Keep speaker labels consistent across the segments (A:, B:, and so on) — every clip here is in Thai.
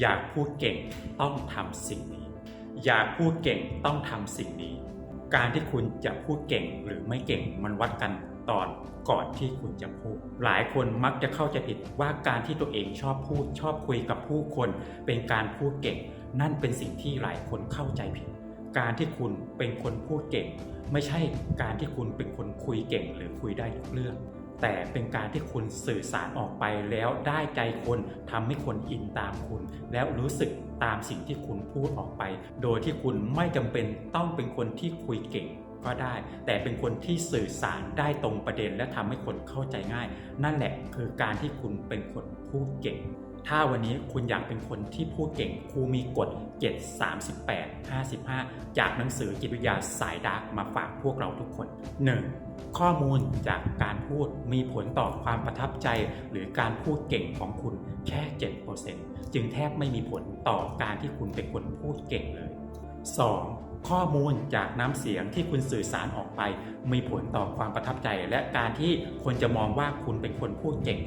A: อยากพูดเก่งต้องทำสิ่งนี้ อยากพูดเก่งต้องทำสิ่งนี้ การที่คุณจะพูดเก่งหรือไม่เก่งมันวัดกันตอนก่อนที่คุณจะพูด หลายคนมักจะเข้าใจผิดว่าการที่ตัวเองชอบพูดชอบคุยกับผู้คน เป็นการพูดเก่ง นั่นเป็นสิ่งที่หลายคนเข้าใจผิด การที่คุณเป็นคนพูดเก่ง ไม่ใช่การที่คุณเป็นคนคุยเก่งหรือคุยได้ทุกเรื่อง แต่เป็นการที่คุณสื่อสารออกไปแล้วได้ใจคนทำให้คนอินตามคุณ แล้วรู้สึกตามสิ่งที่คุณพูดออกไป โดยที่คุณไม่จำเป็นต้องเป็นคนที่คุยเก่งก็ได้ แต่เป็นคนที่สื่อสารได้ตรงประเด็นและทำให้คนเข้าใจง่าย นั่นแหละคือการที่คุณเป็นคนพูดเก่ง ถ้าวันนี้คุณอยากเป็นคนที่พูดเก่งครูมีกฎ 7 38 55 จากหนังสือจิตวิทยาสายดาร์กมาฝากพวกเราทุกคน 1. ข้อมูลจากการพูดมีผลต่อความประทับใจ หรือการพูดเก่งของคุณแค่ 7%จึงแทบไม่มีผลต่อการที่คุณเป็นคนพูดเก่งเลย 2. ข้อมูลจากน้ำเสียงที่คุณสื่อสารออกไป มีผลต่อความประทับใจ และการที่คนจะมองว่าคุณเป็นคนพูดเก่ง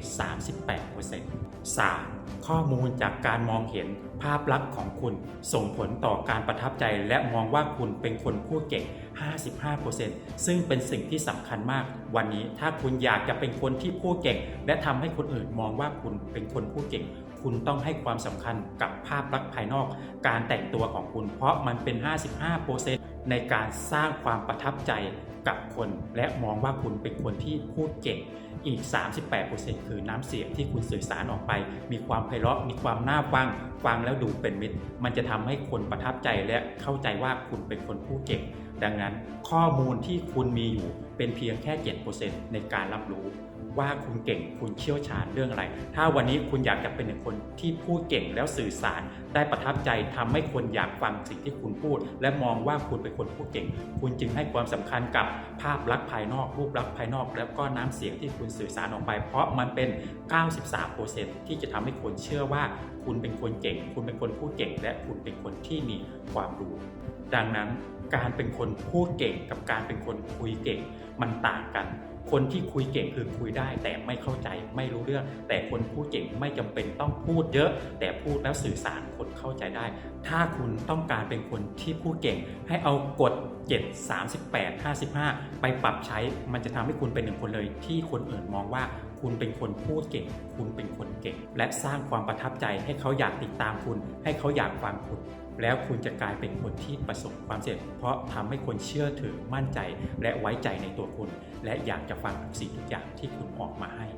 A: 38% 3. ข้อมูลจากการมองเห็นภาพลักษณ์ของคุณ ส่งผลต่อการประทับใจ และมองว่าคุณเป็นคนพูดเก่ง 55%ซึ่งเป็นสิ่งที่สำคัญมาก วันนี้ถ้าคุณอยากจะเป็นคนที่พูดเก่ง และทำให้คนอื่นมองว่าคุณเป็นคนพูดเก่ง คุณต้องให้ความสำคัญกับภาพลักษณ์ภายนอก การแต่งตัวของคุณ เพราะมันเป็น 55ในการสร้างความประทับใจกับคนและมองว่าคุณเป็นคนที่พูดเก่งอีก 38%คือน้ำเสียงที่คุณสื่อสารออกไป มีความไพเราะมีความน่าฟังฟังแล้วดูเป็นมิตร มันจะทำให้คนประทับใจและเข้าใจว่าคุณเป็นคนพูดเก่ง ดังนั้นข้อมูลที่คุณมีอยู่เป็นเพียงแค่ 7%ในการรับรู้ ว่าคุณเก่งคุณเชี่ยวชาญเรื่องอะไร ถ้าวันนี้คุณอยากจะเป็นหนึ่งคนที่พูดเก่งแล้วสื่อสาร ได้ประทับใจทำให้คนอยากฟังสิ่งที่คุณพูด และมองว่าคุณเป็นคนพูดเก่ง คุณจึงให้ความสำคัญกับภาพลักษณ์ภายนอก รูปลักษณ์ภายนอก แล้วก็น้ำเสียงที่คุณสื่อสารออกไป เพราะมันเป็น 93%ที่จะทำให้คนเชื่อว่า คุณเป็นคนเก่ง คุณเป็นคนพูดเก่ง และคุณเป็นคนที่มีความรู้ ดังนั้นการเป็นคนพูดเก่งกับการเป็นคนคุยเก่งมันต่างกัน คนที่คุยเก่งคือคุยได้ แต่ไม่เข้าใจไม่รู้เรื่อง แต่คนพูดเก่งไม่จำเป็นต้องพูดเยอะ แต่พูดแล้วสื่อสารคนเข้าใจได้ ถ้าคุณต้องการเป็นคนที่พูดเก่ง ให้เอากฎ7 38 55 ไปปรับใช้ มันจะทำให้คุณเป็นหนึ่งคนเลยที่คนอื่นมองว่าคุณเป็นคนพูดเก่ง คุณเป็นคนเก่ง และสร้างความประทับใจให้เขาอยากติดตามคุณ ให้เขาอยากฟังคุณแล้วคุณจะกลายเป็นคนที่ประสบความสำเร็จ เพราะทำให้คนเชื่อถือมั่นใจ และไว้ใจในตัวคุณ และอยากจะฟังทุกสิ่งทุกอย่างที่คุณออกมาให้